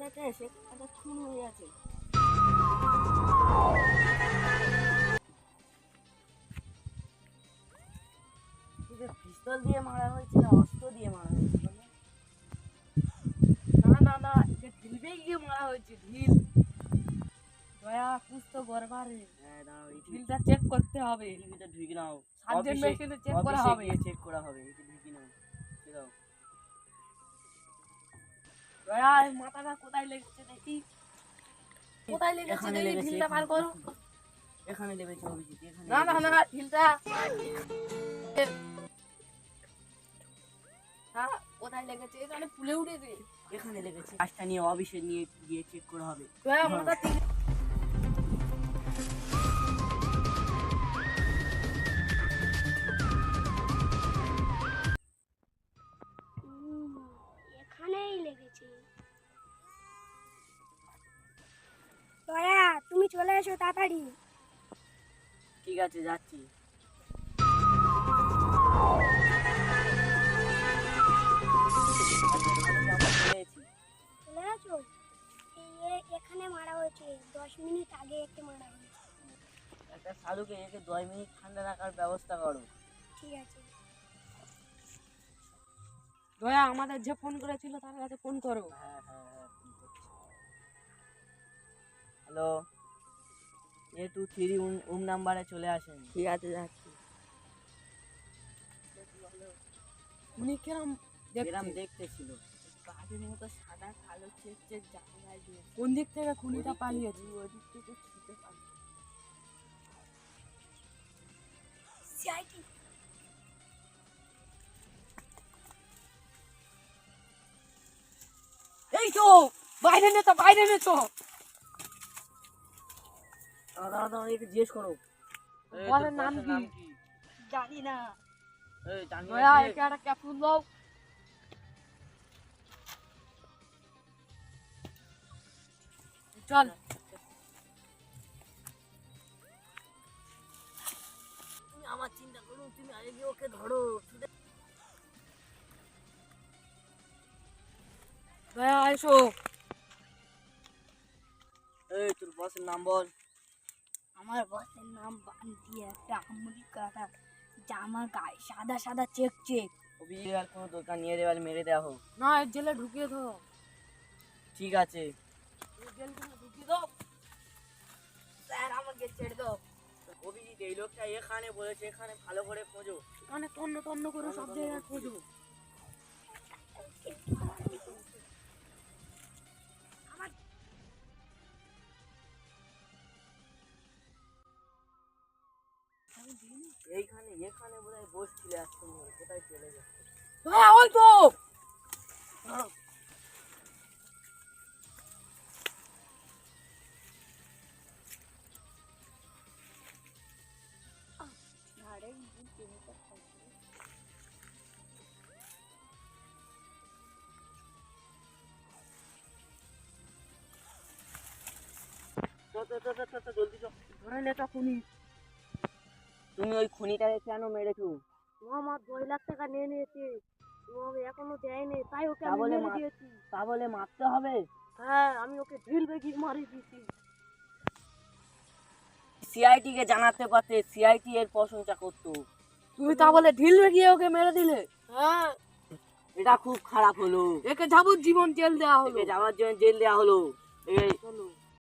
গেছে সেখানে একটা খুন হয়ে তোকে পিস্তল দিয়ে মারা হয়েছে না অস্ত্র দিয়ে মারা হয়েছে বলো? না না না একে ঢিলবে গিয়ে মারা হয়েছে ঢিল। দয়া কুছ তো গরবারে হ্যাঁ এই ঢিলটা চেক করতে হবে। টিভিটা ঢুকে নাও। মেশিনে চেক করা হবে। চেক করা হবে ঢুকে নাও। দাও মাথাটা কোথায় লেগেছে দেখি? কোথায় লেগেছে দেখি? ঢিলটা বার করো। এখানে লেগেছে অভিজিৎ এখানে না না না ঢিলটা। হ্যাঁ কোথায় লেগেছে? এখানে ফুলে উঠেছে। এখানে লেগেছে। কাজটা নিয়ে অফিসে নিয়ে গিয়ে চেক করা হবে। মাথা চলে এসো তাড়াতাড়ি। ঠিক আছে যাচ্ছি। চলে আসো এখানে মারা হয়েছে। দশ মিনিট আগে একে মারা হয়েছে। একটা সাধুকে একে দশ মিনিট ঠান্ডা রাখার ব্যবস্থা করো। ঠিক আছে। দয়া আমাদের যে ফোন করেছিল তার কাছে ফোন করো। হ্যাঁ হ্যাঁ হ্যাঁ hello? A two three um নাম্বারে চলে আসেন। ঠিক আছে যাচ্ছি। উনি কিরম মতো সাদা কালো চেক চেক জানলায় দিয়ে। কোন দিক থেকে খুনিটা পালিয়েছে? ওদিক থেকে ছুটে পালিয়ে। সিআইটি এই তো বাইরে নে তো বাইরে নে তো দাঁড়া দাঁড়া দাঁড়া জিজ্ঞেস করো। বলের নাম কি? জানি না। এই, জানি না দয়া কি? একে একটা ক্যাপসুল দাও। চল। তুমি আমার চিন্তা করো তুমি আগে গিয়ে ওকে ধরো। দয়া এসো। এই তোর বসের নাম বল। আমার বসের নাম বান্টি একটা আমেরিকাটা জামা গায়ে সাদা সাদা চেক চেক। অভিযোগ আর কোনো দরকার নিয়ে দেওয়ার মেরে দেওয়া হোক। না এর জেলে ঢুকিয়ে দাও। ঠিক আছে। ঢুকিয়ে দাও। স্যার আমাকে ছেড়ে দাও। অভিজিৎ এই লোকটা এখানে বলেছে এখানে ভালো করে খোঁজো। এখানে তন্ন তন্ন করে সব জায়গায় খোঁজো। এইখানে এখানে বোধহয় বসছিল একদম কোথায় চলে যাচ্ছে হ্যাঁ ওই তো! তো তো তো তো, তো তো জলদি চল ধরে নে তো খুনি তুমি ওই খুনিটাকে কেন মেরেছো ও আমার দুই লাখ টাকা নিয়ে নিয়েছে। ও এখনও দেয়নি তাই ওকে আমি মেরে দিয়েছি। তা বলে মারতে হবে? হ্যাঁ আমি ওকে ঢিল বেগি মারি দিয়েছি। সিআইটি কে জানাতে পারতে সিআইটি এর প্রশংসা করতো। তুমি তা বলে ঢিল বেগিয়ে ওকে মেরে দিলে? হ্যাঁ। এটা খুব খারাপ হলো। একে যাবজ্জীবন জেল দেওয়া হলো। একে যাওয়ার জন্য জেল দেওয়া হলো। এই চলো।